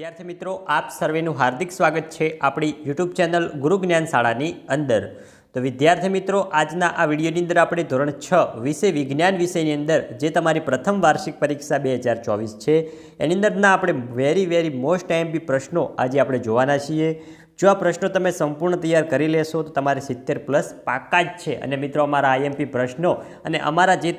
વિદ્યાર્થી મિત્રો, આપ સર્વેનું હાર્દિક સ્વાગત છે આપણી યુટ્યુબ ચેનલ ગુરુ જ્ઞાન શાળાની અંદર. તો વિદ્યાર્થી મિત્રો, આજના આ વિડીયોની અંદર આપણે ધોરણ છ વિષય વિજ્ઞાન વિષયની અંદર, જે તમારી પ્રથમ વાર્ષિક પરીક્ષા બે હજાર ચોવીસ છે, એની અંદરના આપણે વેરી વેરી મોસ્ટ આઈએમપી પ્રશ્નો આજે આપણે જોવાના છીએ. જો આ પ્રશ્નો તમે સંપૂર્ણ તૈયાર કરી લેશો, તો તમારે સિત્તેર પ્લસ પાકા જ છે. અને મિત્રો, અમારા આઈએમપી પ્રશ્નો અને અમારા જે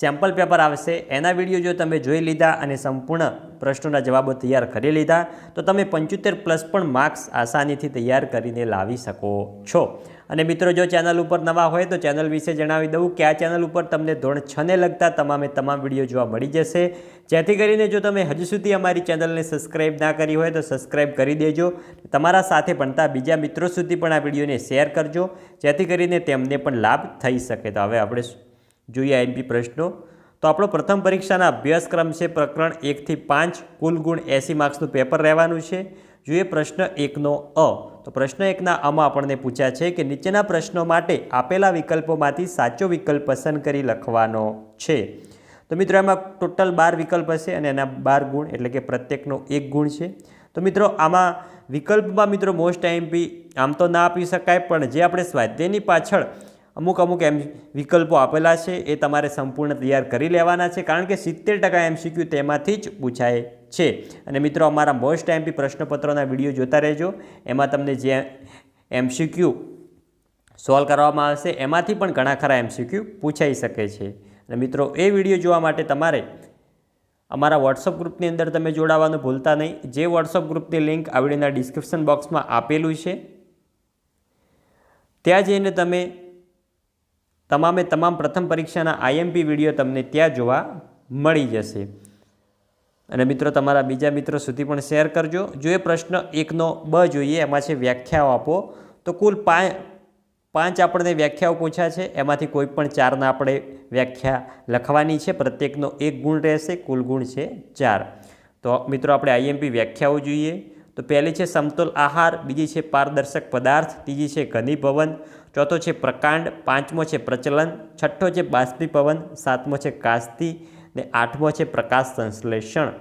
સેમ્પલ પેપર આવશે. એના વીડિયો જો તમે જોઈ લીધા અને સંપૂર્ણ પ્રશ્નોના જવાબો તૈયાર કરી લીધા, તો તમે પંચોતેર પ્લસ પણ માર્ક્સ આસાનીથી તૈયાર કરીને લાવી શકો છો. અને મિત્રો, જો ચેનલ ઉપર નવા હોય તો ચેનલ વિશે જણાવી દઉં કે આ ચેનલ ઉપર તમને ધોરણ છને લગતા તમામે તમામ વીડિયો જોવા મળી જશે. જેથી કરીને જો તમે હજુ સુધી અમારી ચેનલને સબસ્ક્રાઈબ ના કરી હોય તો સબસ્ક્રાઈબ કરી દેજો. તમારા સાથે ભણતા બીજા મિત્રો સુધી પણ આ વિડીયોને શેર કરજો. જેથી કરીને તેમને પણ લાભ થઈ શકે. તો હવે આપણે જોઈએ આઈએમપી પ્રશ્નો. તો આપણો પ્રથમ પરીક્ષાના અભ્યાસક્રમ છે પ્રકરણ એકથી પાંચ, કુલ ગુણ એંસી માર્ક્સનું પેપર રહેવાનું છે. જોઈએ પ્રશ્ન એકનો અ. તો પ્રશ્ન એકના આમાં આપણને પૂછ્યા છે કે નીચેના પ્રશ્નો માટે આપેલા વિકલ્પોમાંથી સાચો વિકલ્પ પસંદ કરી લખવાનો છે. તો મિત્રો, એમાં ટોટલ બાર વિકલ્પ હશે અને એના બાર ગુણ એટલે કે પ્રત્યેકનો એક ગુણ છે. તો મિત્રો, આમાં વિકલ્પમાં મિત્રો મોસ્ટ આઈએમપી આમ તો ના આપી શકાય, પણ જે આપણે સ્વાધ્યાયની પાછળ અમુક અમુક એમ વિકલ્પો આપેલા છે, એ તમારે સંપૂર્ણ તૈયાર કરી લેવાના છે, કારણ કે સિત્તેર ટકા એમસીક્યુ તેમાંથી જ પૂછાય છે. અને મિત્રો, અમારા મોસ્ટ એમપી પ્રશ્નપત્રોના વીડિયો જોતા રહેજો. એમાં તમને જે એમસીક્યુ સોલ્વ કરવામાં આવશે, એમાંથી પણ ઘણા ખરા એમસીક્યુ પૂછાઈ શકે છે. અને મિત્રો, એ વીડિયો જોવા માટે તમારે અમારા વોટ્સઅપ ગ્રુપની અંદર તમે જોડાવાનું ભૂલતા નહીં. જે વોટ્સઅપ ગ્રુપની લિંક આ વિડીયોના ડિસ્ક્રિપ્શન બોક્સમાં આપેલું છે. ત્યાં જઈને તમે તમામે તમામ પ્રથમ પરીક્ષાના આઈએમપી વીડિયો તમને ત્યાં જોવા મળી જશે. અને મિત્રો, તમારા બીજા મિત્રો સુધી પણ શેર કરજો. જો એ પ્રશ્ન એકનો બ જોઈએ, એમાં છે વ્યાખ્યાઓ આપો. તો કુલ પાંચ આપણને વ્યાખ્યાઓ પૂછ્યા છે. એમાંથી કોઈ પણ ચારના આપણે વ્યાખ્યા લખવાની છે. પ્રત્યેકનો એક ગુણ રહેશે, કુલ ગુણ છે ચાર. તો મિત્રો, આપણે આઈએમપી વ્યાખ્યાઓ જોઈએ. તો પહેલી છે સમતોલ આહાર, બીજી છે પારદર્શક પદાર્થ, ત્રીજી છે ઘનીભવન ચોથો છે પ્રકાંડ, પાંચમો છે પ્રચલન, છઠ્ઠો છે બાષ્પીભવન સાતમો છે કાસ્તી ને આઠમો છે પ્રકાશ સંશ્લેષણ.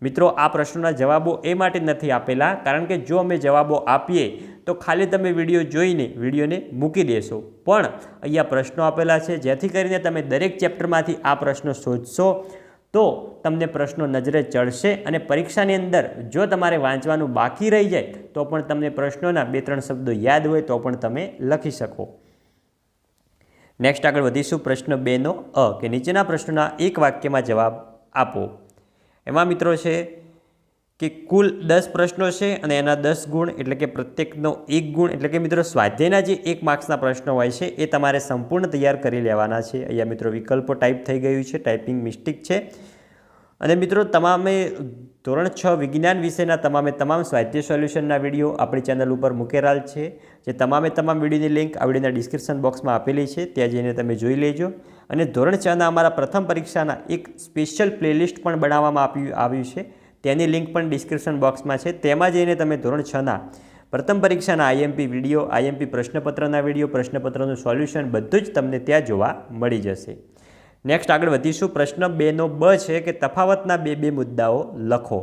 મિત્રો, આ પ્રશ્નોના જવાબો એ માટે નથી આપેલા, કારણ કે જો અમે જવાબો આપીએ, તો ખાલી તમે વીડિયો જોઈને વિડીયોને મૂકી દેશો. પણ અહીંયા પ્રશ્નો આપેલા છે, જેથી કરીને તમે દરેક ચેપ્ટરમાંથી આ પ્રશ્નો શોધશો. તો તમને પ્રશ્નો નજરે ચડશે અને પરીક્ષાની અંદર જો તમારે વાંચવાનું બાકી રહી જાય, તો પણ તમને પ્રશ્નોના બે ત્રણ શબ્દો યાદ હોય તો પણ તમે લખી શકો. નેક્સ્ટ આગળ વધીશું પ્રશ્ન બેનો અ, કે નીચેના પ્રશ્નોના એક વાક્યમાં જવાબ આપો. એમાં મિત્રો છે કે કુલ દસ પ્રશ્નો છે અને એના દસ ગુણ એટલે કે પ્રત્યેકનો એક ગુણ એટલે કે મિત્રો સ્વાધ્યાયના જે એક માર્ક્સના પ્રશ્નો હોય છે એ તમારે સંપૂર્ણ તૈયાર કરી લેવાના છે. અહીંયા મિત્રો વિકલ્પો ટાઈપ થઈ ગયું છે ટાઈપિંગ મિસ્ટેક છે. અને મિત્રો તમામે ધોરણ છ વિજ્ઞાન વિષયના તમામે તમામ સ્વાધ્યાય સોલ્યુશનના વીડિયો આપણી ચેનલ ઉપર મૂકેલાલ છે. જે તમામે તમામ વિડીયોની લિંક આ વિડીયોના ડિસ્ક્રિપ્શન બોક્સમાં આપેલી છે, ત્યાં જઈને તમે જોઈ લેજો. અને ધોરણ છના અમારા પ્રથમ પરીક્ષાના એક સ્પેશિયલ પ્લેલિસ્ટ પણ બનાવવામાં આપ્યું, આવ્યું છે. તેની લિંક પણ ડિસ્ક્રિપ્શન બોક્સમાં છે. તેમાં જઈને તમે ધોરણ છના પ્રથમ પરીક્ષાના આઈએમપી વીડિયો આઈએમપી પ્રશ્નપત્રના વીડિયો, પ્રશ્નપત્રનું સોલ્યુશન બધું જ તમને ત્યાં જોવા મળી જશે. નેક્સ્ટ આગળ વધીશું. પ્રશ્ન બેનો બ છે કે તફાવતના બે બે મુદ્દાઓ લખો.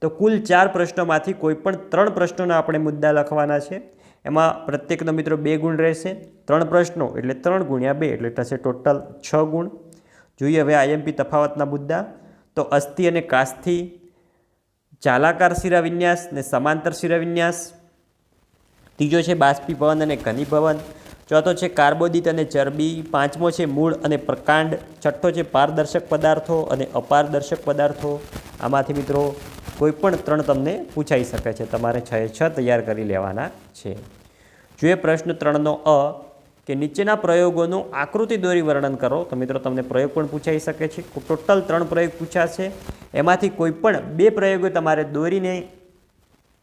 તો કુલ ચાર પ્રશ્નોમાંથી કોઈપણ ત્રણ પ્રશ્નોના આપણે મુદ્દા લખવાના છે. એમાં પ્રત્યેકનો મિત્રો બે ગુણ રહેશે. ત્રણ પ્રશ્નો એટલે ત્રણ ગુણ્યા બે એટલે થશે ટોટલ છ ગુણ. જોઈએ હવે આઈએમપી તફાવતના મુદ્દા. તો અસ્થિ અને કાસ્થિ ચાલાકાર શિરાવિન્યાસ ને સમાંતર શિરાવિન્યાસ ત્રીજો છે બાષ્પીભવન અને ઘનીભવન ચોથો છે કાર્બોદિત અને ચરબી. પાંચમો છે મૂળ અને પ્રકાંડ. છઠ્ઠો છે પારદર્શક પદાર્થો અને અપારદર્શક પદાર્થો. આમાંથી મિત્રો કોઈ પણ ત્રણ તમને પૂછાઈ શકે છે. તમારે છ છ તૈયાર કરી લેવાના છે. જોઈએ પ્રશ્ન ત્રણનો અ, કે નીચેના પ્રયોગોનું આકૃતિ દોરી વર્ણન કરો. તો મિત્રો તમને પ્રયોગ પણ પૂછાઈ શકે છે. ટોટલ ત્રણ પ્રયોગ પૂછ્યા છે એમાંથી કોઈ પણ બે પ્રયોગો તમારે દોરીને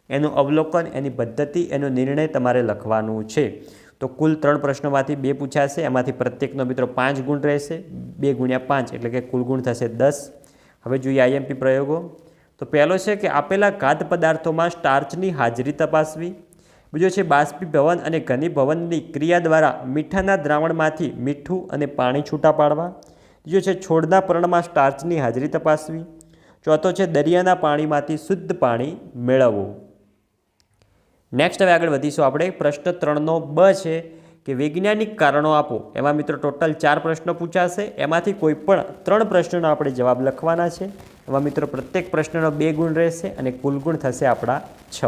એનું અવલોકન, એની પદ્ધતિ, એનો નિર્ણય તમારે લખવાનું છે. તો કુલ ત્રણ પ્રશ્નોમાંથી બે પૂછાશે, એમાંથી પ્રત્યેકનો મિત્રો પાંચ ગુણ રહેશે, બે ગુણ્યા પાંચ એટલે કે કુલ ગુણ થશે દસ. હવે જોઈએ આઈએમપી પ્રયોગો. તો પહેલો છે કે આપેલા ખાદ્ય પદાર્થોમાં સ્ટાર્ચની હાજરી તપાસવી. બીજો છે બાષ્પીભવન અને ઘનીભવનની ક્રિયા દ્વારા મીઠાના દ્રાવણમાંથી મીઠું અને પાણી છૂટા પાડવા. ત્રીજો છે છોડના પર્ણમાં સ્ટાર્ચની હાજરી તપાસવી. ચોથો છે દરિયાના પાણીમાંથી શુદ્ધ પાણી મેળવવું. નેક્સ્ટ હવે આગળ વધીશું આપણે. પ્રશ્ન ત્રણનો બ છે કે વૈજ્ઞાનિક કારણો આપો. એમાં મિત્રો ટોટલ ચાર પ્રશ્નો પૂછાશે. એમાંથી કોઈ પણ ત્રણ પ્રશ્નોનો આપણે જવાબ લખવાના છે. એમાં મિત્રો પ્રત્યેક પ્રશ્નનો બે ગુણ રહેશે અને કુલ ગુણ થશે આપણા છ.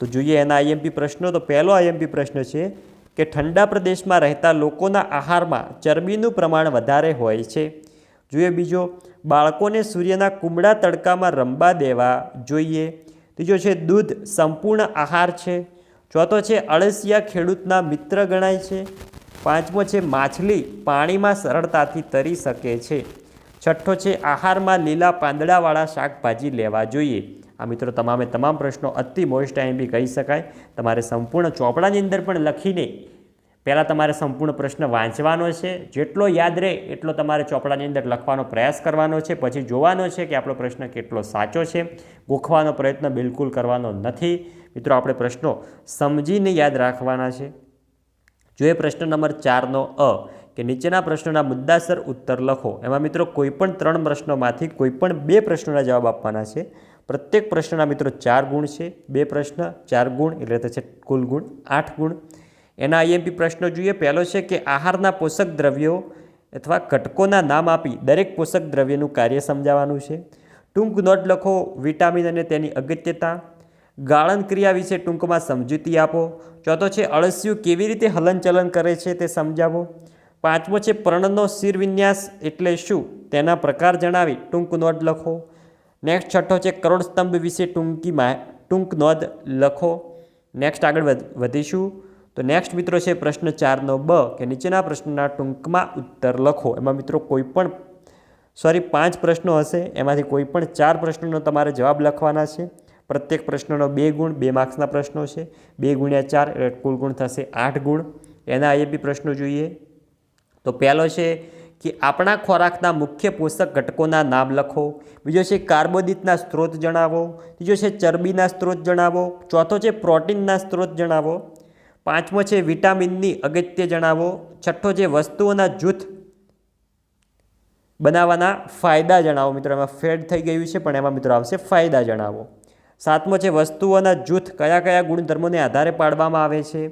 તો જોઈએ એના આઈએમપી પ્રશ્નો. તો પહેલો આઈએમપી પ્રશ્ન છે કે ઠંડા પ્રદેશમાં રહેતા લોકોના આહારમાં ચરબીનું પ્રમાણ વધારે હોય છે. જોઈએ બીજો બાળકોને સૂર્યના કુમળા તડકામાં રમવા દેવા જોઈએ. ત્રીજો છે, દૂધ સંપૂર્ણ આહાર છે. ચોથો છે, અળસિયા ખેડૂતના મિત્ર ગણાય છે. પાંચમો છે, માછલી પાણીમાં સરળતાથી તરી શકે છે. છઠ્ઠો છે, આહારમાં લીલા પાંદડાવાળા શાકભાજી લેવા જોઈએ. આ મિત્રો તમામે તમામ પ્રશ્નો અતિ મોસ્ટ ટાઈમ બી કહી શકાય. તમારે સંપૂર્ણ ચોપડાની અંદર પણ લખીને પહેલાં તમારે સંપૂર્ણ પ્રશ્ન વાંચવાનો છે. જેટલો યાદ રહે એટલો તમારે ચોપડાની અંદર લખવાનો પ્રયાસ કરવાનો છે. પછી જોવાનો છે કે આપણો પ્રશ્ન કેટલો સાચો છે. ગોખવાનો પ્રયત્ન બિલકુલ કરવાનો નથી. મિત્રો, આપણે પ્રશ્નો સમજીને યાદ રાખવાના છે. જો એ પ્રશ્ન નંબર ચારનો અ કે નીચેના પ્રશ્નોના મુદ્દાસર ઉત્તર લખો. એમાં મિત્રો કોઈપણ ત્રણ પ્રશ્નોમાંથી કોઈપણ બે પ્રશ્નોના જવાબ આપવાના છે. પ્રત્યેક પ્રશ્નના મિત્રો ચાર ગુણ છે. બે પ્રશ્ન ચાર ગુણ એટલે થશે કુલ ગુણ આઠ ગુણ. એના આઈએમપી પ્રશ્નો જોઈએ. પહેલો છે કે આહારના પોષક દ્રવ્યો અથવા ઘટકોના નામ આપી દરેક પોષક દ્રવ્યનું કાર્ય સમજાવવાનું છે. ટૂંક નોટ લખો, વિટામિન અને તેની અગત્યતા. ગાળન ક્રિયા વિશે ટૂંકમાં સમજૂતી આપો. ચોથો છે અળસિયું કેવી રીતે હલનચલન કરે છે તે સમજાવો. પાંચમો છે પર્ણનો શિરવિન્યાસ એટલે શું તેના પ્રકાર જણાવી ટૂંક નોંધ લખો. નેક્સ્ટ છઠ્ઠો છે કરોડસ્તંભ વિશે ટૂંકીમાં ટૂંક નોંધ લખો. નેક્સ્ટ આગળ વધ- વધીશું. તો નેક્સ્ટ મિત્રો છે પ્રશ્ન ચારનો બ, કે નીચેના પ્રશ્નના ટૂંકમાં ઉત્તર લખો. એમાં મિત્રો કોઈ પણ સોરી પાંચ પ્રશ્નો હશે. એમાંથી કોઈ પણ ચાર પ્રશ્નોનો તમારે જવાબ લખવાના છે. પ્રત્યેક પ્રશ્નનો બે ગુણ, બે માર્ક્સના પ્રશ્નો છે. બે ગુણ્યા ચાર એટલે કુલ ગુણ થશે આઠ ગુણ. એના આઈએપી પ્રશ્નો જોઈએ. તો પહેલો છે કે આપણા ખોરાકના મુખ્ય પોષક ઘટકોના નામ લખો. બીજો છે કાર્બોદિતના સ્ત્રોત જણાવો. ત્રીજો છે ચરબીના સ્ત્રોત જણાવો. ચોથો છે પ્રોટીનના સ્ત્રોત જણાવો. પાંચમો છે વિટામિનની અગત્ય જણાવો. છઠ્ઠો છે વસ્તુઓના જૂથ બનાવવાના ફાયદા જણાવો. મિત્રો, એમાં ફેડ થઈ ગયું છે, પણ એમાં મિત્રો આવશે ફાયદા જણાવો. સાતમો છે વસ્તુઓના જૂથ કયા કયા ગુણધર્મોને આધારે પાડવામાં આવે છે?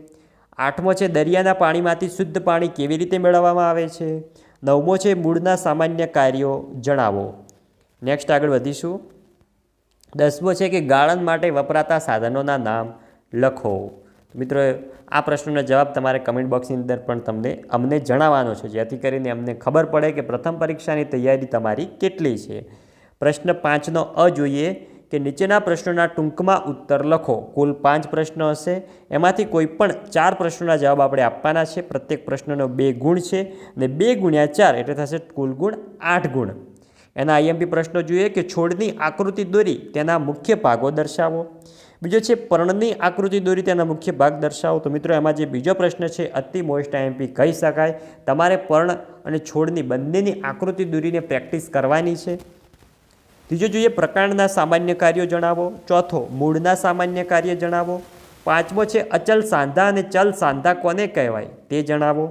આઠમો છે દરિયાના પાણીમાંથી શુદ્ધ પાણી કેવી રીતે મેળવવામાં આવે છે? નવમો છે મૂળના સામાન્ય કાર્યો જણાવો. નેક્સ્ટ આગળ વધીશું. દસમો છે કે ગાળણ માટે વપરાતા સાધનોના નામ લખો. મિત્રો, આ પ્રશ્નનો જવાબ તમારે કમેન્ટ બોક્સની અંદર પણ તમને અમને જણાવવાનો છે. જેથી કરીને અમને ખબર પડે કે પ્રથમ પરીક્ષાની તૈયારી તમારી કેટલી છે. પ્રશ્ન પાંચનો અ જોઈએ કે નીચેના પ્રશ્નોના ટૂંકમાં ઉત્તર લખો. કુલ પાંચ પ્રશ્નો હશે. એમાંથી કોઈ પણ ચાર પ્રશ્નોના જવાબ આપણે આપવાના છે. પ્રત્યેક પ્રશ્નનો બે ગુણ છે અને બે ગુણ્યા ચાર એટલે થશે કુલ ગુણ આઠ ગુણ. એના આઈએમપી પ્રશ્નો જોઈએ કે છોડની આકૃતિ દોરી તેના મુખ્ય ભાગો દર્શાવો. બીજો છે પર્ણની આકૃતિ દોરી તેના મુખ્ય ભાગ દર્શાવો. તો મિત્રો, એમાં જે બીજો પ્રશ્ન છે, અતિ મોસ્ટ આઈએમપી કહી શકાય. તમારે પર્ણ અને છોડની બંનેની આકૃતિ દોરીને પ્રેક્ટિસ કરવાની છે. ત્રીજો જોઈએ પ્રકારના સામાન્ય કાર્યો જણાવો. ચોથો, મૂળના સામાન્ય કાર્ય જણાવો. પાંચમો છે અચલ સાંધા અને ચલ સાંધા કોને કહેવાય તે જણાવો.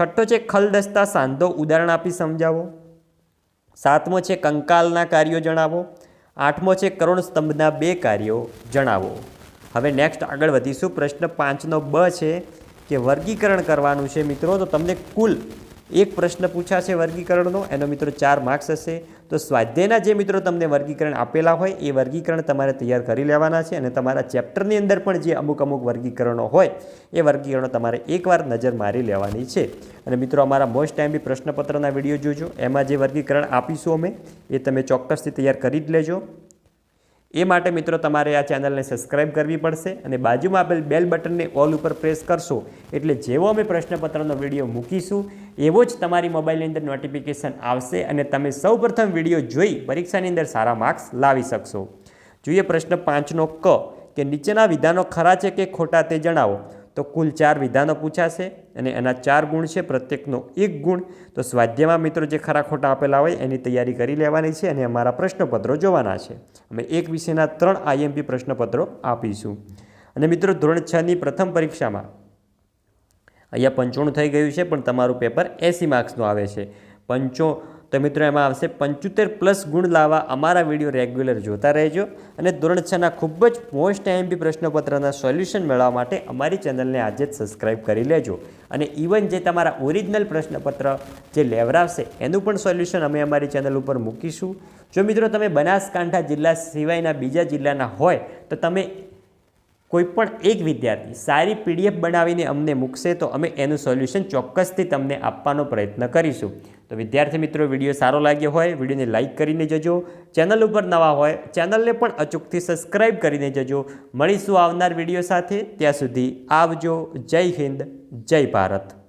છઠ્ઠો છે ખલદસ્તા સાંધો ઉદાહરણ આપી સમજાવો. સાતમો છે કંકાલના કાર્યો જણાવો. આઠમો છે કરોડ સ્તંભના બે કાર્યો, જણાવો. હવે નેક્સ્ટ આગળ વધીશું. પ્રશ્ન પાંચનો બ છે કે વર્ગીકરણ કરવાનું છે. મિત્રો, તો તમને કુલ એક પ્રશ્ન પૂછાશે વર્ગીકરણનો, એનો મિત્રો ચાર માર્ક્સ હશે. તો સ્વાધ્યાયના જે મિત્રો તમને વર્ગીકરણ આપેલા હોય, એ વર્ગીકરણ તમારે તૈયાર કરી લેવાના છે અને તમારા ચેપ્ટરની અંદર પણ જે અમુક અમુક વર્ગીકરણો હોય, એ વર્ગીકરણો તમારે એકવાર નજર મારી લેવાની છે. અને મિત્રો, અમારા મોસ્ટ ટાઈમ બી પ્રશ્નપત્રના વીડિયો જોજો. એમાં જે વર્ગીકરણ આપીશું અમે, એ તમે ચોક્કસથી તૈયાર કરી જ લેજો. એ માટે મિત્રો તમારે આ ચેનલને સબસ્ક્રાઇબ કરવી પડશે અને બાજુમાં આપેલ બેલ બટનને ઓલ ઉપર પ્રેસ કરશો એટલે જેવો અમે પ્રશ્નપત્રનો વીડિયો મૂકીશું, એવો જ તમારી મોબાઈલની અંદર નોટિફિકેશન આવશે અને તમે સૌપ્રથમ વીડિયો જોઈ પરીક્ષાની અંદર સારા માર્ક્સ લાવી શકશો. જોઈએ પ્રશ્ન પાંચનો ક, કે નીચેના વિધાનો ખરા છે કે ખોટા તે જણાવો. તો કુલ ચાર વિધાનો પૂછાશે અને એના ચાર ગુણ છે, પ્રત્યેકનો એક ગુણ. તો સ્વાધ્યાયમાં મિત્રો જે ખરા ખોટા આપેલા હોય એની તૈયારી કરી લેવાની છે અને અમારા પ્રશ્નપત્રો જોવાના છે. અમે એક વિષયના ત્રણ આઈએમપી પ્રશ્નપત્રો આપીશું. અને મિત્રો ધોરણ છની પ્રથમ પરીક્ષામાં અહીંયા પંચોણું થઈ ગયું છે, પણ તમારું પેપર એંસી માર્ક્સનું આવે છે. પંચો તો મિત્રો, એમાં આવશે પંચોતેર પ્લસ ગુણ લાવવા અમારા વીડિયો રેગ્યુલર જોતા રહેજો અને ધોરણ છના ખૂબ જ મોસ્ટ આઈએમપી પ્રશ્નપત્રના સોલ્યુશન મેળવવા માટે અમારી ચેનલને આજે જ સબસ્ક્રાઈબ કરી લેજો. અને ઇવન જે તમારા ઓરિજિનલ પ્રશ્નપત્ર જે લેવરાવશે એનું પણ સોલ્યુશન અમે અમારી ચેનલ ઉપર મૂકીશું. જો મિત્રો, તમે બનાસકાંઠા જિલ્લા સિવાયના બીજા જિલ્લાના હોય, તો તમે કોઈ પણ એક વિદ્યાર્થી સારી પીડીએફ બનાવીને અમને મૂકશે તો અમે એનું સોલ્યુશન ચોક્કસથી તમને આપવાનો પ્રયત્ન કરીશું. તો વિદ્યાર્થી મિત્રો, વીડિયો સારો લાગ્યો હોય, વિડીયોને લાઇક કરીને જજો. ચેનલ ઉપર નવા હોય, ચેનલને પણ અચૂકથી સબસ્ક્રાઇબ કરીને જજો. મળીશું આવનાર વીડિયો સાથે. ત્યાં સુધી આવજો. જય હિન્દ, જય ભારત.